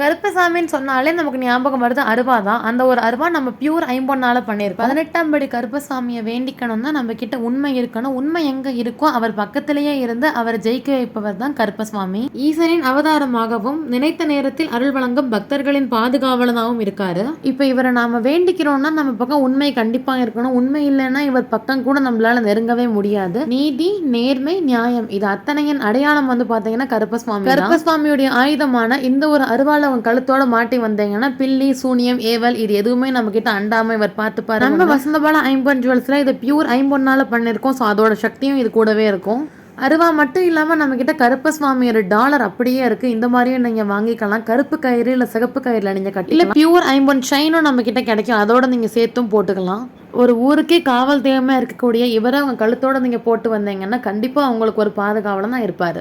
கருப்பசாமின்னு சொன்னாலே நமக்கு ஞாபகம் வருது அருவா தான். அந்த ஒரு அருவா நம்ம பியூர் ஐம்பொன்னால பண்ணியிருக்கோம். பதினெட்டாம் படி கருப்பசாமியை வேண்டிக்கணும்னா நம்ம கிட்ட உண்மை இருக்கணும். உண்மை எங்க இருக்கோ அவர் பக்கத்திலேயே இருந்து அவரை ஜெயிக்க வைப்பவர் தான் கருப்பசாமி. ஈசனின் அவதாரமாகவும் நினைத்த நேரத்தில் அருள் வழங்கும் பக்தர்களின் பாதுகாவலனாகவும் இருக்காரு. இப்போ இவரை நாம வேண்டிக்கிறோம்னா நம்ம பக்கம் உண்மை கண்டிப்பா இருக்கணும். உண்மை இல்லைன்னா இவர் பக்கம் கூட நம்மளால நெருங்கவே முடியாது. நீதி நேர்மை நியாயம். இது அத்தனையின் அடையாளம் வந்து பாத்தீங்கன்னா கருப்பசுவாமி கருப்பசுவாமியுடைய ஆயுதமான இந்த ஒரு அருவாள உங்க கழுத்தோட மாட்டி வந்தீங்கன்னா பில்லி சூனியம் ஏவல் இது எதுவுமே நம்ம கிட்ட அண்டாம இவர் பார்த்துப்பாரு நம்ம வசந்தபால ஐம்பொன் ஜுவல்ஸ்ல இது பியூர் ஐம்பொன்னால பண்ணிருக்கோம் ஸோ அதோட சக்தியும் இது கூடவே இருக்கும். அருவா மட்டும் இல்லாமல் நம்மக்கிட்ட கருப்பு சுவாமியோட டாலர் அப்படியே இருக்குது இந்த மாதிரியும் நீங்கள் வாங்கிக்கலாம். கருப்பு கயிறு இல்லை சிகப்பு கயிறில் நீங்கள் கட்டி இல்லை பியூர் ஐம்பொன் ஷைனும் நம்மக்கிட்ட கிடைக்கும். அதோட நீங்கள் சேர்த்தும் போட்டுக்கலாம். ஒரு ஊருக்கே காவல் தெய்வமாக இருக்கக்கூடிய இவரை உங்கள் கழுத்தோட நீங்கள் போட்டு வந்தீங்கன்னா கண்டிப்பாக உங்களுக்கு ஒரு பாதுகாவலன் தான் இருப்பார்.